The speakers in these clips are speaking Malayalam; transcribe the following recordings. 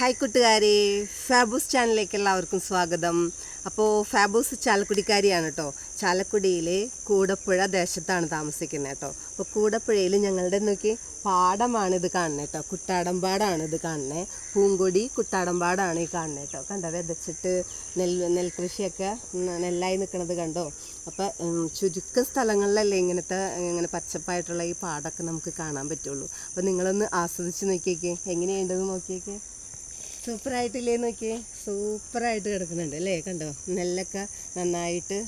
ഹായ് കൂട്ടുകാരെ. ഫാബൂസ് ചാനലിലേക്ക് എല്ലാവർക്കും സ്വാഗതം. അപ്പോൾ ഫാബൂസ് ചാലക്കുടിക്കാരിയാണ് കേട്ടോ. ചാലക്കുടിയിലെ കൂടപ്പുഴ ദേശത്താണ് താമസിക്കുന്നത് കേട്ടോ. അപ്പോൾ കൂടപ്പുഴയിൽ ഞങ്ങളുടെ നോക്കി പാടമാണ് ഇത് കാണുന്നത് കേട്ടോ. കുട്ടാടമ്പാടാണ് ഇത് കാണുന്നത്. പൂങ്കൊടി കുട്ടാടമ്പാടാണ് ഈ കാണുന്നത് കേട്ടോ. കണ്ടോ? വിതച്ചിട്ട് നെൽ നെൽകൃഷിയൊക്കെ നെല്ലായി നിൽക്കുന്നത് കണ്ടോ? അപ്പോൾ ചുരുക്കം സ്ഥലങ്ങളിലല്ലേ ഇങ്ങനത്തെ ഇങ്ങനെ പച്ചപ്പായിട്ടുള്ള ഈ പാടമൊക്കെ നമുക്ക് കാണാൻ പറ്റുള്ളൂ. അപ്പോൾ നിങ്ങളൊന്ന് ആസ്വദിച്ച് നോക്കിയേക്കേ. എങ്ങനെയുണ്ടെന്ന് നോക്കിയേക്കേ? സൂപ്പറായിട്ടില്ലേ നോക്കിയേ? സൂപ്പറായിട്ട് കിടക്കുന്നുണ്ട് അല്ലേ? കണ്ടോ? നെല്ലൊക്കെ നന്നായിട്ട്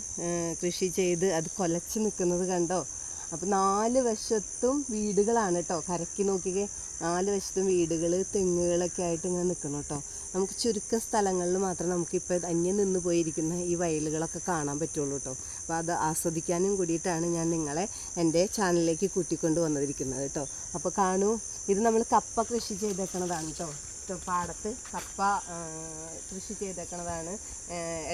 കൃഷി ചെയ്ത് അത് കൊലച്ച് നിൽക്കുന്നത് കണ്ടോ? അപ്പോൾ നാല് വശത്തും വീടുകളാണ് കേട്ടോ. കരക്കി നോക്കിക്കേ നാല് വശത്തും വീടുകൾ തെങ്ങുകളൊക്കെ ആയിട്ട് ഇങ്ങനെ നിൽക്കണം കേട്ടോ. നമുക്ക് ചുരുക്കം സ്ഥലങ്ങളിൽ മാത്രം നമുക്കിപ്പോൾ അന്യം നിന്ന് പോയിരിക്കുന്ന ഈ വയലുകളൊക്കെ കാണാൻ പറ്റുള്ളൂ കേട്ടോ. അപ്പോൾ അത് ആസ്വദിക്കാനും കൂടിയിട്ടാണ് ഞാൻ നിങ്ങളെ എന്റെ ചാനലിലേക്ക് കൂട്ടിക്കൊണ്ട് വന്നിരിക്കുന്നത് കേട്ടോ. അപ്പോൾ കാണൂ ഇത് നമ്മൾ കപ്പ കൃഷി ചെയ്തേക്കണതാണ് കേട്ടോ. ട്ടോ പാടത്ത് കപ്പ കൃഷി ചെയ്തേക്കണതാണ്.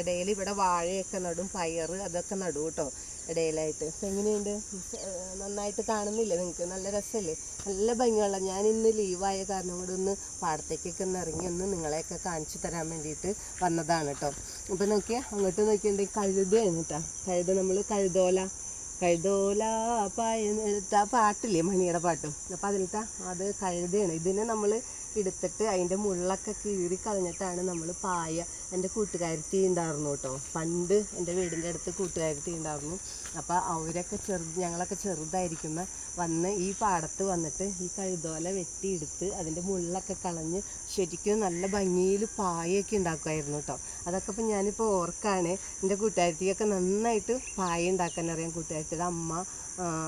ഇടയിൽ ഇവിടെ വാഴയൊക്കെ നടും പയറ് അതൊക്കെ നടും കേട്ടോ ഇടയിലായിട്ട്. എങ്ങനെയുണ്ട്? നന്നായിട്ട് കാണുന്നില്ലേ നിങ്ങൾക്ക്? നല്ല രസമല്ലേ നല്ല ഭംഗിയുള്ള. ഞാൻ ഇന്ന് ലീവായ കാരണം കൊണ്ട് ഒന്ന് പാടത്തേക്കൊക്കെ ഒന്ന് ഇറങ്ങി ഒന്ന് നിങ്ങളെയൊക്കെ കാണിച്ചു തരാൻ വേണ്ടിയിട്ട് വന്നതാണ് കേട്ടോ. അപ്പം നോക്കിയാൽ അങ്ങോട്ട് നോക്കിയിട്ടുണ്ടെങ്കിൽ കഴുതയാണ് കേട്ടോ. കഴുത നമ്മൾ കഴുതോല കഴുതോല പായ പാട്ടില്ലേ മണിയുടെ പാട്ടും? അപ്പം അതിലിട്ടാ അത് കഴുതയാണ്. ഇതിനെ നമ്മൾ എടുത്തിട്ട് അതിന്റെ മുള്ളൊക്കെ കീറി കളഞ്ഞിട്ടാണ് നമ്മൾ പായ എന്റെ കൂട്ടുകാരത്തി ഉണ്ടായിരുന്നു കേട്ടോ. പണ്ട് എന്റെ വീടിന്റെ അടുത്ത് കൂട്ടുകാരത്തി ഉണ്ടായിരുന്നു. അപ്പോൾ അവരൊക്കെ ചെറു ഞങ്ങളൊക്കെ ചെറുതായിരിക്കുമ്പോൾ വന്ന് ഈ പാടത്ത് വന്നിട്ട് ഈ കഴുതോല വെട്ടിയെടുത്ത് അതിന്റെ മുള്ളൊക്കെ കളഞ്ഞ് ശരിക്കും നല്ല ഭംഗിയിൽ പായയൊക്കെ ഉണ്ടാക്കുമായിരുന്നു കേട്ടോ. അതൊക്കെ ഇപ്പം ഞാനിപ്പോൾ ഓർക്കാണ്. എന്റെ കൂട്ടുകാരത്തിയൊക്കെ നന്നായിട്ട് പായ ഉണ്ടാക്കാൻ അറിയാം. കൂട്ടുകാരത്തിയുടെ അമ്മ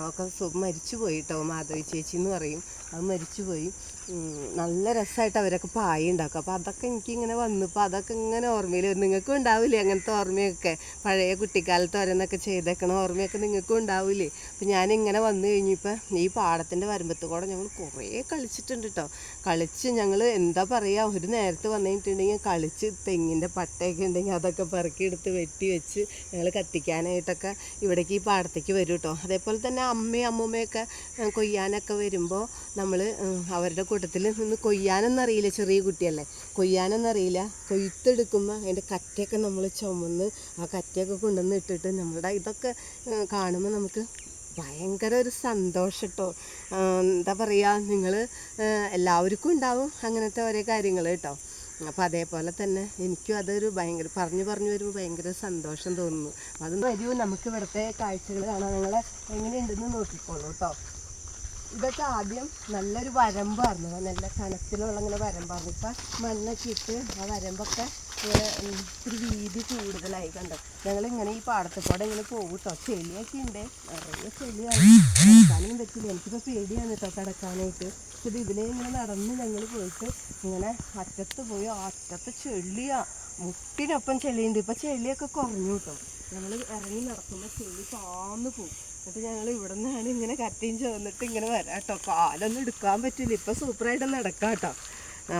ഒക്കെ മരിച്ചു പോയി കേട്ടോ. മാധവി ചേച്ചി എന്ന് പറയും. അത് മരിച്ചു പോയി നല്ല രസമായിട്ട് അവരൊക്കെ പായ ഉണ്ടാക്കും. അപ്പോൾ അതൊക്കെ എനിക്കിങ്ങനെ വന്നപ്പോൾ അതൊക്കെ ഇങ്ങനെ ഓർമ്മയിൽ വരും. നിങ്ങൾക്കും ഉണ്ടാവില്ലേ അങ്ങനത്തെ ഓർമ്മയൊക്കെ? പഴയ കുട്ടിക്കാലത്ത് ഓരോന്നൊക്കെ ചെയ്തേക്കണ ഓർമ്മയൊക്കെ നിങ്ങൾക്കും ഉണ്ടാവില്ലേ? അപ്പം ഞാനിങ്ങനെ വന്നു കഴിഞ്ഞപ്പോൾ ഈ പാടത്തിന്റെ വരമ്പത്ത് കൂടെ ഞങ്ങൾ കുറേ കളിച്ചിട്ടുണ്ട് കേട്ടോ കളിച്ച് ഞങ്ങൾ എന്താ പറയുക ഒരു നേരത്ത് വന്നിട്ടുണ്ടെങ്കിൽ കളിച്ച് തെങ്ങിന്റെ പട്ടയൊക്കെ ഉണ്ടെങ്കിൽ അതൊക്കെ പെറുക്കിയെടുത്ത് വെട്ടി വെച്ച് ഞങ്ങൾ കത്തിക്കാനായിട്ടൊക്കെ ഇവിടേക്ക് ഈ പാടത്തേക്ക് വരും കേട്ടോ അതേപോലെ തന്നെ അമ്മയും അമ്മൂമ്മയൊക്കെ കൊയ്യാനൊക്കെ വരുമ്പോൾ നമ്മൾ അവരുടെ കൂട്ടത്തിൽ നിന്ന് കൊയ്യാനെന്നറിയില്ല ചെറിയ കുട്ടിയല്ലേ. കൊയ്യാനെന്നറിയില്ല. കൊയ്ത്തെടുക്കുമ്പോൾ അതിന്റെ കറ്റയൊക്കെ നമ്മൾ ചുമന്ന് ആ കറ്റയൊക്കെ കൊണ്ടുവന്ന് ഇട്ടിട്ട് നമ്മുടെ ഇതൊക്കെ കാണുമ്പോൾ നമുക്ക് ഭയങ്കര ഒരു സന്തോഷം കേട്ടോ എന്താ പറയുക നിങ്ങൾ എല്ലാവർക്കും ഉണ്ടാവും അങ്ങനത്തെ ഓരോ കാര്യങ്ങൾ കേട്ടോ. അപ്പോൾ അതേപോലെ തന്നെ എനിക്കും അതൊരു ഭയങ്കര പറഞ്ഞു പറഞ്ഞു വരുമ്പോൾ ഭയങ്കര സന്തോഷം തോന്നുന്നു. അതൊന്നും അത് വരൂ നമുക്ക് ഇവിടുത്തെ കാഴ്ചകൾ കാണാൻ നിങ്ങളെ എങ്ങനെയുണ്ടെന്ന് നോക്കിക്കോളൂ കേട്ടോ. ഇതൊക്കെ ആദ്യം നല്ലൊരു വരമ്പായിരുന്നു. നല്ല കനത്തിലുള്ള ഇങ്ങനെ വരമ്പായിരുന്നു. ഇപ്പം മണ്ണൊക്കെ ഇട്ട് ആ വരമ്പൊക്കെ ഇത്തിരി വീതി കൂടുതലായി കണ്ടോ? ഞങ്ങൾ ഇങ്ങനെ ഈ പാടത്തെ കൂടെ ഇങ്ങനെ പോകും കേട്ടോ ചെളിയൊക്കെ ഉണ്ട്. നിറയെ ചെളിയാണ്. നടക്കാനും പറ്റില്ല. എനിക്കിപ്പോൾ പേടിയാണ് കേട്ടോ കിടക്കാനായിട്ട് പക്ഷേ ഇത് ഇതിലേ ഇങ്ങനെ നടന്ന് ഞങ്ങൾ പോയിട്ട് ഇങ്ങനെ അറ്റത്ത് പോയി. അറ്റത്ത് ചെളിയാണ് മുട്ടിനൊപ്പം ചെളിയുണ്ട്. ഇപ്പം ചെളിയൊക്കെ കുറഞ്ഞു കേട്ടോ ഞങ്ങൾ ഇറങ്ങി നടക്കുമ്പോൾ ചെളി താന്ന് പോകും എന്നിട്ട് ഞങ്ങൾ ഇവിടെ നിന്നാണ് ഇങ്ങനെ കറ്റയും ചോന്നിട്ട് ഇങ്ങനെ വരാം കേട്ടോ കാലൊന്നും എടുക്കാൻ പറ്റില്ല. ഇപ്പം സൂപ്പറായിട്ട് നടക്കാം കേട്ടോ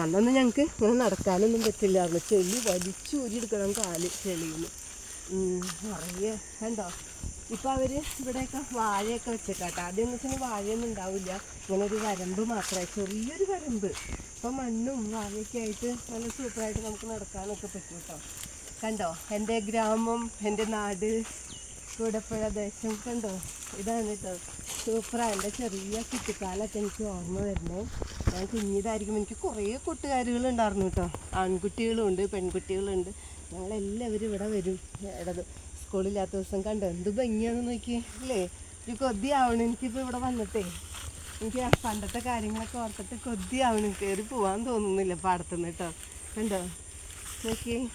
അന്നൊന്നും ഞങ്ങൾക്ക് ഇങ്ങനെ നടക്കാനൊന്നും പറ്റില്ല. പറ്റില്ലായിരുന്നു ചെളി വലിച്ചു ഊരിയെടുക്കണം കാൽ ചെളിയിൽ നിറയെ കണ്ടോ? ഇപ്പോൾ അവർ ഇവിടെയൊക്കെ വാഴയൊക്കെ വെച്ചേക്കാട്ടോ ആദ്യം എന്ന് വെച്ചാൽ വാഴയൊന്നും ഉണ്ടാവില്ല. ഇങ്ങനെ ഒരു വരമ്പ് മാത്രമേ ചെറിയൊരു വരമ്പ്. ഇപ്പം മണ്ണും വാഴയൊക്കെ ആയിട്ട് നല്ല സൂപ്പറായിട്ട് നമുക്ക് നടക്കാനൊക്കെ പറ്റും കേട്ടോ കണ്ടോ? എന്റെ ഗ്രാമം എന്റെ നാട് കൂടപ്പുഴ ദേശം കണ്ടോ? ഇതാണ് കേട്ടോ. സൂപ്പറാണ് എന്റെ ചെറിയ കുട്ടിക്കാലൊക്കെ എനിക്ക് ഓർമ്മ വരുന്നത് ഞാൻ കുഞ്ഞിതായിരിക്കും എനിക്ക് കുറേ കൂട്ടുകാരികളുണ്ടായിരുന്നു കേട്ടോ. ആൺകുട്ടികളുണ്ട് പെൺകുട്ടികളുണ്ട്. ഞങ്ങളെല്ലാവരും ഇവിടെ വരും. ഇടത് സ്കൂളില്ലാത്ത ദിവസം കണ്ടോ? എന്ത് ഭംഗിയാണെന്ന് നോക്കി അല്ലേ? ഒരു കൊതിയാവണം. എനിക്കിപ്പോൾ ഇവിടെ വന്നിട്ടേ. എനിക്ക് പണ്ടത്തെ കാര്യങ്ങളൊക്കെ ഓർത്തിട്ട് കൊതിയാവണം. കയറി പോകാൻ തോന്നുന്നില്ല പാടത്തുനിന്ന് കേട്ടോ. കണ്ടോ? നോക്കി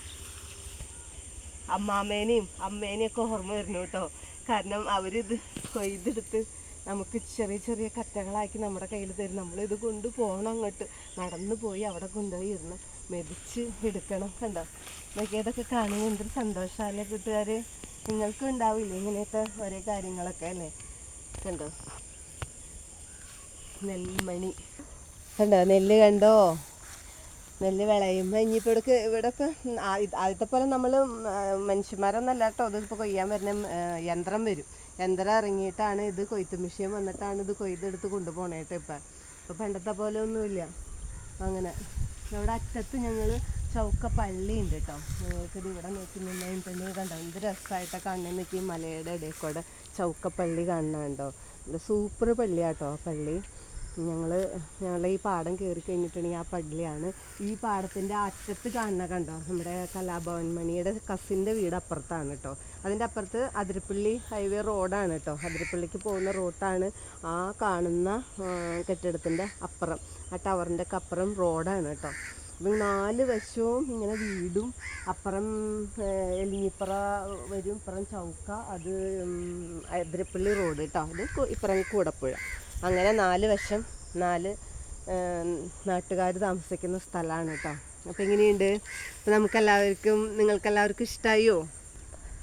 അമ്മാമേനെയും അമ്മേനെയും ഒക്കെ ഓർമ്മ വരുന്നു കേട്ടോ. കാരണം അവരിത് കൊയ്തെടുത്ത് നമുക്ക് ചെറിയ ചെറിയ കറ്റകളാക്കി നമ്മുടെ കയ്യിൽ തരും. നമ്മളിത് കൊണ്ട് പോകണം അങ്ങോട്ട്. നടന്നു പോയി അവിടെ കൊണ്ടുപോയി ഇരുന്ന് മെതിച്ച് എടുക്കണം കണ്ടോ. നോക്കി ഇതൊക്കെ കാണുമ്പോൾ എന്തൊരു സന്തോഷമല്ലേ കൂട്ടുകാർ നിങ്ങൾക്കും ഉണ്ടാവില്ലേ ഇങ്ങനെയൊക്കെ ഓരോ കാര്യങ്ങളൊക്കെ അല്ലേ? കണ്ടോ. നെൽമണി. കണ്ടോ നെല്ല് കണ്ടോ? നെല്ല് വിളയുമ്പോൾ ഇനിയിപ്പോൾ ഇവിടേക്ക് ഇവിടെ ഇപ്പം ആദ്യത്തെ പോലെ നമ്മൾ മനുഷ്യന്മാരൊന്നല്ല കേട്ടോ. ഇതിപ്പോൾ കൊയ്യാൻ വരുന്ന യന്ത്രം വരും. യന്ത്രം ഇറങ്ങിയിട്ടാണ് ഇത് കൊയ്ത്ത് മെഷീൻ വന്നിട്ടാണ് ഇത് കൊയ്തെടുത്ത് കൊണ്ടുപോകണേ കേട്ടോ ഇപ്പം. ഇപ്പം പണ്ടത്തെ പോലെ ഒന്നുമില്ല. അങ്ങനെ. ഇവിടെ അറ്റത്ത് ഞങ്ങൾ ചൗക്ക പള്ളി ഉണ്ട് കേട്ടോ ഞങ്ങൾക്കിത് ഇവിടെ നോക്കി നിന്നിട്ടുണ്ടെങ്കിൽ കണ്ടോ? എന്ത് രസമായിട്ടൊക്കെ അങ്ങനെ നിൽക്കി മലയുടെ ഇടയിൽ കൂടെ ചൗക്ക പള്ളി കാണുന്നുണ്ടോ സൂപ്പർ പള്ളിയാട്ടോ പള്ളി. ഞങ്ങൾ ഞങ്ങളുടെ ഈ പാടം കയറി കഴിഞ്ഞിട്ടുണ്ടെങ്കിൽ ആ പള്ളിയാണ്. ഈ പാടത്തിന്റെ അറ്റത്ത് കാണുന്ന കണ്ടോ? നമ്മുടെ കലാഭവൻ മണിയുടെ കസിന്റെ വീട് അപ്പുറത്താണ് കേട്ടോ അതിന്റെ അപ്പുറത്ത് അതിരപ്പള്ളി ഹൈവേ റോഡാണ് കേട്ടോ അതിരപ്പള്ളിക്ക് പോകുന്ന റോട്ടാണ് ആ കാണുന്ന കെട്ടിടത്തിന്റെ അപ്പുറം. ആ ടവറിന്റെ ഒക്കെ അപ്പുറം റോഡാണ് കേട്ടോ അപ്പം നാല് വശവും ഇങ്ങനെ വീടും അപ്പുറം എലിപ്പുറ വരും ഇപ്പുറം ചൗക്ക അത് അതിരപ്പള്ളി റോഡ് കേട്ടോ അത് ഇപ്പുറം കൂടപ്പുഴ. അങ്ങനെ നാല് വശം നാല് നാട്ടുകാർ താമസിക്കുന്ന സ്ഥലമാണ് കേട്ടോ. അപ്പോൾ എങ്ങനെയുണ്ട്? അപ്പോൾ നമുക്കെല്ലാവർക്കും നിങ്ങൾക്കെല്ലാവർക്കും ഇഷ്ടമായോ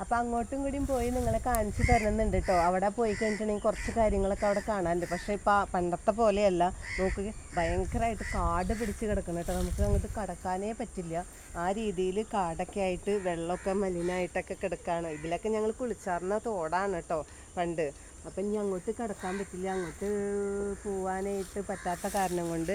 അപ്പോൾ അങ്ങോട്ടും കൂടിയും പോയി നിങ്ങളെ കാണിച്ചു തരുന്നുണ്ട് കേട്ടോ. അവിടെ പോയി കഴിഞ്ഞിട്ടുണ്ടെങ്കിൽ കുറച്ച് കാര്യങ്ങളൊക്കെ അവിടെ കാണാനുണ്ട്. പക്ഷേ ഇപ്പോൾ പണ്ടത്തെ പോലെയല്ല. നമുക്ക് ഭയങ്കരമായിട്ട് കാട് പിടിച്ച് കിടക്കണം കേട്ടോ. നമുക്ക് അങ്ങോട്ട് കടക്കാനേ പറ്റില്ല. ആ രീതിയിൽ കാടൊക്കെ ആയിട്ട് വെള്ളമൊക്കെ മലിനായിട്ടൊക്കെ കിടക്കുകയാണ് ഇതിലൊക്കെ ഞങ്ങൾ കുളിച്ചാർന്ന തോടാണ് കേട്ടോ പണ്ട്. അപ്പം ഇനി അങ്ങോട്ട് കിടക്കാൻ പറ്റില്ല. അങ്ങോട്ട് പോവാനായിട്ട് പറ്റാത്ത കാരണം കൊണ്ട്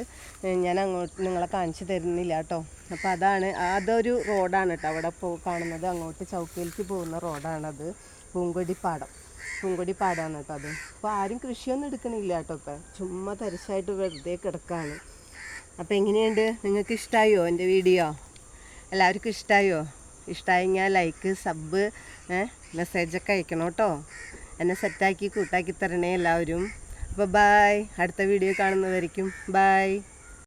ഞാൻ അങ്ങോട്ട് നിങ്ങളെ കാണിച്ചു തരുന്നില്ല കേട്ടോ അപ്പോൾ അതാണ് അതൊരു റോഡാണ് കേട്ടോ അവിടെ പോ കാണുന്നത് അങ്ങോട്ട് ചൗക്കയിലേക്ക് പോകുന്ന റോഡാണത് പൂങ്കൊടി പാടം പൂങ്കൊടി പാടമാണ് കേട്ടോ അത്. അപ്പോൾ ആരും കൃഷിയൊന്നും എടുക്കണില്ല കേട്ടോ ഇപ്പം. ചുമ്മാ തരിശായിട്ട് വെറുതെ കിടക്കാണ്. അപ്പോൾ എങ്ങനെയുണ്ട്? നിങ്ങൾക്ക് ഇഷ്ടമായോ എന്റെ വീഡിയോ? എല്ലാവർക്കും ഇഷ്ടമായോ ഇഷ്ടമായെങ്കിൽ ലൈക്ക് സബ് മെസ്സേജൊക്കെ അയക്കണം കേട്ടോ എന്നെ സെറ്റാക്കി കൂട്ടാക്കി തരണേ എല്ലാവരും. അപ്പോൾ ബായ് അടുത്ത വീഡിയോ കാണുന്നവരിക്കും ബായ്